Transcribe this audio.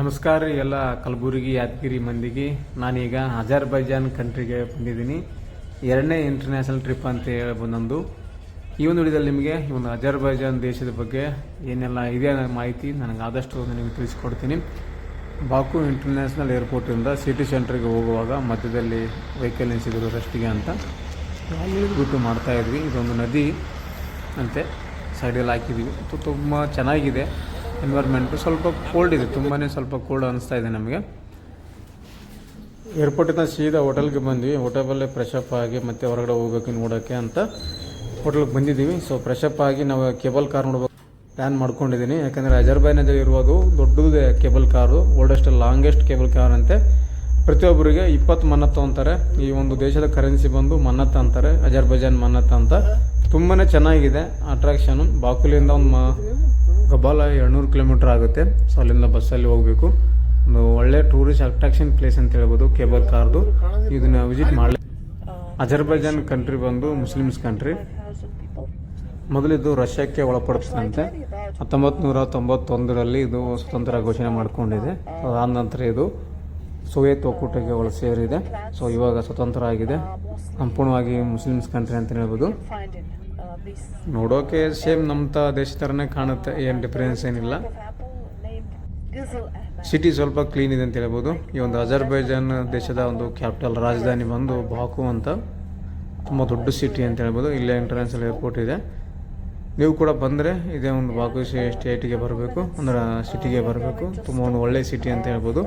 ನಮಸ್ಕಾರ ರೀ ಎಲ್ಲ ಕಲಬುರಗಿ ಯಾದಗಿರಿ ಮಂದಿಗೆ. ನಾನೀಗ ಅಜರ್ಬೈಜಾನ್ ಕಂಟ್ರಿಗೆ ಬಂದಿದ್ದೀನಿ. ಎರಡನೇ ಇಂಟರ್ನ್ಯಾಷನಲ್ ಟ್ರಿಪ್ ಅಂತ ಹೇಳ್ಬೋದು ನಂದು ಈ ಒಂದು ವಿಡಿಯೋದಲ್ಲಿ ನಿಮಗೆ ಈ ಒಂದು ಅಜರ್ಬೈಜಾನ್ ದೇಶದ ಬಗ್ಗೆ ಏನೆಲ್ಲ ಇದೆ ಮಾಹಿತಿ ನನಗೆ ಆದಷ್ಟು ನಿಮಗೆ ತಿಳಿಸ್ಕೊಡ್ತೀನಿ. ಬಾಕು ಇಂಟರ್ನ್ಯಾಷನಲ್ ಏರ್ಪೋರ್ಟಿಂದ ಸಿಟಿ ಸೆಂಟ್ರಿಗೆ ಹೋಗುವಾಗ ಮಧ್ಯದಲ್ಲಿ ವೆಹಿಕಲ್ ನಿಲ್ಲಿಸಿದ್ರು ರಸ್ಟಿಗೆ ಅಂತ ಅಲ್ಲಿ ಮಾಡ್ತಾಯಿದ್ವಿ ಮಾಡ್ತಾ ಇದ್ವಿ. ಇದೊಂದು ನದಿ ಅಂತೆ. ಸೈಡಲ್ಲಿ ಹಾಕಿದ್ವಿ. ತುಂಬ ಚೆನ್ನಾಗಿದೆ. ಎನ್ವೈರ್ಮೆಂಟು ಸ್ವಲ್ಪ ಕೋಲ್ಡ್ ಇದೆ. ತುಂಬಾ ಸ್ವಲ್ಪ ಕೋಲ್ಡ್ ಅನಿಸ್ತಾ ಇದೆ ನಮಗೆ. ಏರ್ಪೋರ್ಟಿಂದ ಸೀದಾ ಹೋಟೆಲ್ಗೆ ಬಂದ್ವಿ. ಹೋಟೆಲಲ್ಲೇ ಫ್ರೆಶಪ್ ಆಗಿ ಮತ್ತೆ ಹೊರಗಡೆ ಹೋಗ್ಬೇಕು ನೋಡೋಕ್ಕೆ ಅಂತ ಹೋಟೆಲ್ಗೆ ಬಂದಿದ್ದೀವಿ. ಸೊ ಫ್ರೆಶಪ್ ಆಗಿ ನಾವು ಕೇಬಲ್ ಕಾರ್ ನೋಡ್ಬೇಕು ಪ್ಲ್ಯಾನ್ ಮಾಡ್ಕೊಂಡಿದ್ದೀನಿ. ಯಾಕಂದರೆ ಅಜರ್ಬೈನಲ್ಲಿ ಇರುವುದು ದೊಡ್ಡದೇ cable car oldest longest cable car ಅಂತೆ. ಪ್ರತಿಯೊಬ್ಬರಿಗೆ ಇಪ್ಪತ್ತು ಮನ್ನತ್ ಅಂತಾರೆ. ಈ ಒಂದು ದೇಶದ ಕರೆನ್ಸಿ ಬಂದು ಮನ್ನತ್ ಅಂತಾರೆ. ಅಜರ್ಬೈಜಾನ್ ಮನ್ನತ್ ಅಂತ. ತುಂಬಾ ಚೆನ್ನಾಗಿದೆ ಅಟ್ರಾಕ್ಷನು ಬಾಕುಲಿಂದ ಒಂದು ಗಬಾಲ ಎರಡುನೂರು ಕಿಲೋಮೀಟ್ರ್ ಆಗುತ್ತೆ. ಸೊ ಅಲ್ಲಿಂದ ಬಸ್ಸಲ್ಲಿ ಹೋಗಬೇಕು. ಒಂದು ಒಳ್ಳೆ ಟೂರಿಸ್ಟ್ ಅಟ್ರಾಕ್ಷನ್ ಪ್ಲೇಸ್ ಅಂತ ಹೇಳ್ಬೋದು, ಕೇಬಲ್ ಕಾರ್ದು ಇದನ್ನ ವಿಸಿಟ್ ಮಾಡಲಿ ಅಜರ್ಬೈಜಾನ್ ಕಂಟ್ರಿ ಬಂದು ಮುಸ್ಲಿಮ್ಸ್ ಕಂಟ್ರಿ ಮೊದಲಿದ್ದು ರಷ್ಯಾಕ್ಕೆ ಒಳಪಡಿಸಿದಂತೆ ಹತ್ತೊಂಬತ್ತು ನೂರ ತೊಂಬತ್ತೊಂದರಲ್ಲಿ ಇದು ಸ್ವತಂತ್ರ ಘೋಷಣೆ ಮಾಡಿಕೊಂಡಿದೆ. ಅದಾದ ನಂತರ ಇದು ಸೋವಿಯತ್ ಒಕ್ಕೂಟಕ್ಕೆ ಒಳ ಸೇರಿದೆ. ಸೊ ಇವಾಗ ಸ್ವತಂತ್ರ ಆಗಿದೆ. ಸಂಪೂರ್ಣವಾಗಿ ಮುಸ್ಲಿಮ್ಸ್ ಕಂಟ್ರಿ ಅಂತ ಹೇಳ್ಬೋದು. ನೋಡೋಕೆ ಸೇಮ್ ನಮ್ಮ ದೇಶ ಥರನೇ ಕಾಣುತ್ತೆ, ಏನು ಡಿಫ್ರೆನ್ಸ್ ಏನಿಲ್ಲ. ಸಿಟಿ ಸ್ವಲ್ಪ ಕ್ಲೀನ್ ಇದೆ ಅಂತ ಹೇಳ್ಬೋದು. ಈ ಒಂದು ಅಜರ್ಬೈಜಾನ್ ದೇಶದ ಒಂದು ಕ್ಯಾಪಿಟಲ್ ರಾಜಧಾನಿ ಬಂದು ಬಾಕು ಅಂತ, ತುಂಬ ದೊಡ್ಡ ಸಿಟಿ ಅಂತ ಹೇಳ್ಬೋದು. ಇಲ್ಲೇ ಇಂಟರ್ನ್ಯಾಷನಲ್ ಏರ್ಪೋರ್ಟ್ ಇದೆ. ನೀವು ಕೂಡ ಬಂದರೆ ಇದೇ ಒಂದು ಬಾಕು ಸ್ಟೇಟಿಗೆ ಬರಬೇಕು, ಅಂದರೆ ಸಿಟಿಗೆ ಬರಬೇಕು. ತುಂಬ ಒಂದು ಒಳ್ಳೆ ಸಿಟಿ ಅಂತ ಹೇಳ್ಬೋದು.